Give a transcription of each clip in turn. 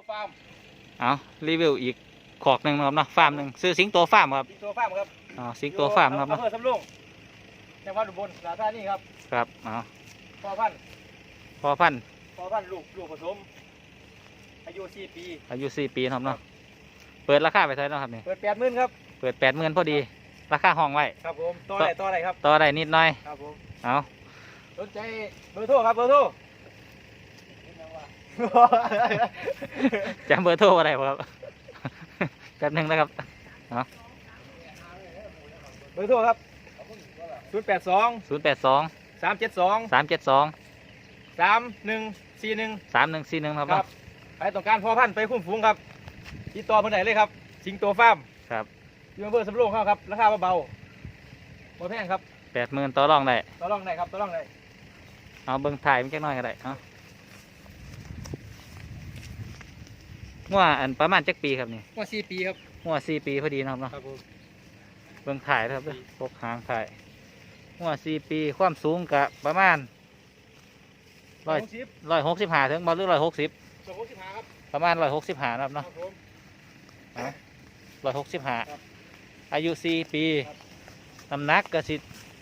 ตัวฟาร์มเอารีวิวอีกขอกหนึ่งนะครับเนาะฟาร์มหนึ่งซื้อสิงโตฟาร์มครับสิงโตฟาร์มครับอ๋อสิงโตฟาร์มครับอำเนาะเภอสำโรงจังหวัดอุบลราชธานีครับครับเอาพ่อพันธุ์พอพันธุ์พ่อพันธุ์ลูกลูกผสม อายุ4ปีอายุสี่ปีนะครับเนาะเปิดราคาไปเท่าไหร่เนาะครับนี่เปิด80,000ครับ เปิดแปดหมื่นพอดี ราคาห้องไว้ ครับผมต่อได้ต่อได้ครับต่อได้นิดหน่อย ครับผมเอาสนใจเบอร์โทรครับเบอร์โทร จำเบอร์โทรอะไรบ่ครับแป๊บหนึงนะครับเบอร์โทรครับ082ศูนย์แปดสอง372สามเจ็ดสอง3141สามหนึ่งสี่หนึ่งครับครัเนาะบใครต้องการพ่อพันธุ์ไปคุ้มฝูงครับติดต่อเพิ่นได้เลยครับ สิงโตฟาร์มครับ อยู่อำเภอสำโรงเขาครับราคาเบาๆบ่แพงครับแปดหมื่นต่อรองได้ ต่อรองได้ครับต่อรองได้เอาเบิ้งถ่ายมันแค่น้อยก็ได้เอา ว่าอันประมาณจักปีครับนี่ว่าสี่ปีครับว่าสี่ปีพอดีนะครับเนาะครับผม เบิ้งถ่ายนะครับเด้อพกหางถ่ายว่าสี่ปีความสูงกะประมาณร้อยหกสิบร้อยหกสิบห้าถึงบอลหรือร้อยหกสิบสองหกสิบห้าครับประมาณร้อยหกสิบห้านะครับครัเนาะบผม ร้อยหกสิบห้าครับอายุสี่ปีครับ น้ำหนักก็สิ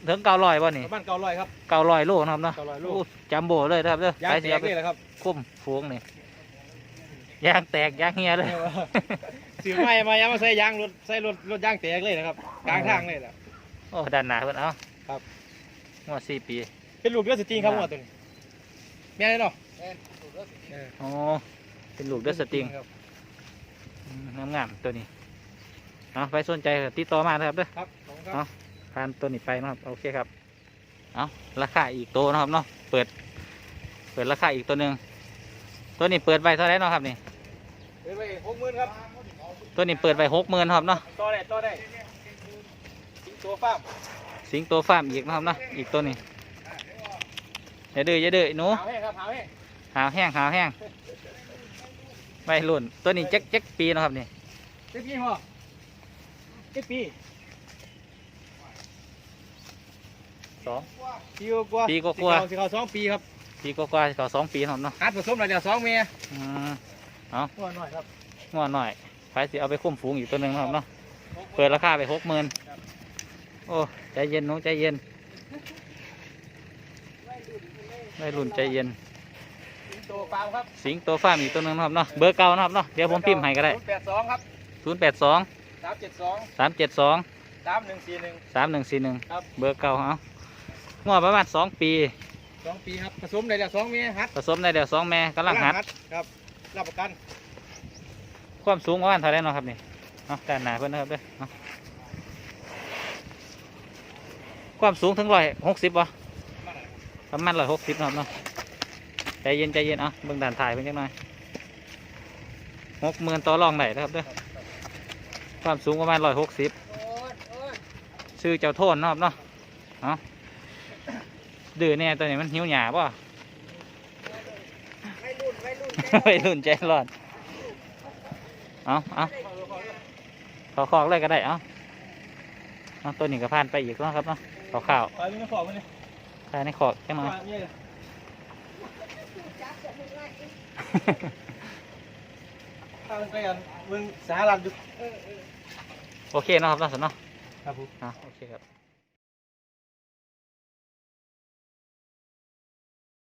ถึงเก้าร้อยบ่นี่ประมาณเก้าร้อยครับ เก้าร้อยโลนะครับเนาะ900โล โอ้จัมโบ้เลยนะครับเด้อยางไปแตเสียกไปเลยเหรอครับ คุ้มฟูงนี่ ยางแตกยางเฮียเลยซื้อไม้มายังมาใส่ยางรถใส่รถรถยางแตกเลยนะครับกลางทางเลยแหละ โอ้ด้านหน้าเพิ่นเอาครับ งวดสี่ปี เป็นลูกเรือสตริงครับหัวตัวนี้แม่นเลยเนาะเอออ๋อเป็นลูกเดือดสติงครับงามงามๆตัวนี้เอาไปสนใจก็ติดต่อมานะครับเด้อครับขอบคุณคเนาะรับผ่านตัวนี้ไปนะครับโอเคครับเอาราคาอีกตัวนะครับเนาะเปิด เปิดราคาอีกตัวหนึ่งตัวนี้เปิดไปเท่าไหร่เนาะครับนี่เปิดไป หกหมื่นครับตัวนี้เปิดไปหกหมื่นครับเนาะต่อได้ต่อได้สิงโตฟาร์มสิงโตฟาร์มอีกนะครับเนาะอีกตัวนี้อย่าดื้ออย่าดื้อหนูหาวแห้งครับหาวแห้งหาวแห้งหาวแห้งไม่รุ่นตัวนี้จักจักปีเนาะครับนี่เจ็ดปีพ่อเจ็ดปีสองปีกว่าปีกว่าๆสิเขาสองปีครับปีกว่าๆก็สองปีครับเนาะหัดผสมอะไรเดี๋ยวสองเมียอืมหัวหน่อยครับ งัวหน่อยไฟสิเอาไปคุ้มฝูงอีกตัวหนึ่งครับเนาะเปิดราคาไปหกหมื่นโอ้ใจเย็นหนูใจเย็นไม่รุ่นใจเย็นสิงโตฟาร์มครับสิงโตฟาร์มอีกตัวหนึ่งนะครับเนาะเบอร์เก่านะครับเนาะเดี๋ยวผมพิมพ์ให้ก็ได้แปดสองครับศูนย์แปดสองสามเจ็ดสองสามเจ็ดสองสามหนึ่งสี่หนึ่งสามหนึ่งสี่หนึ่งครับเบอร์เก่าเอางัวประมาณสองปีสองปีครับผสมอะไรเดี๋ยวสองเมียหัดผสมได้เดี๋ยวสองแม่กำลังหัดครับรับประกัน ความสูงประมาณเท่าไรเนาะครับนี่เนาะด้านหน้าเพื่อนนะครับเด้อเนาะความสูงถึงร้อยหกสิบวะประมาณร้อยหกสิบครับเนาะใจเย็นใจเย็นเอาเบิ่งด่านถ่ายเป็นจังหน่อยหกหมื่นต่อรองไหนนะครับเด้อความสูงประมาณร้อยหกสิบชื่อเจ้าโทนนะครับเนาะเอาะดื้อแน่ตัวนี้มันหิวหยาป่ะไม่รุ่นไม่รุ่นใจร้อน เอาเอาขอคอกเลยก็ได้เอาเอาตัวนี้ก็ผ่านไปอีกแล้วครับเนาะขอข้าวไปมึงขอมันเลยใส่ในขอกจังหน่อยข้าวไปกันมึงสารันอยู่โอเคเนาะครับเนาะสนเนาะครับผมอะโอเคครับ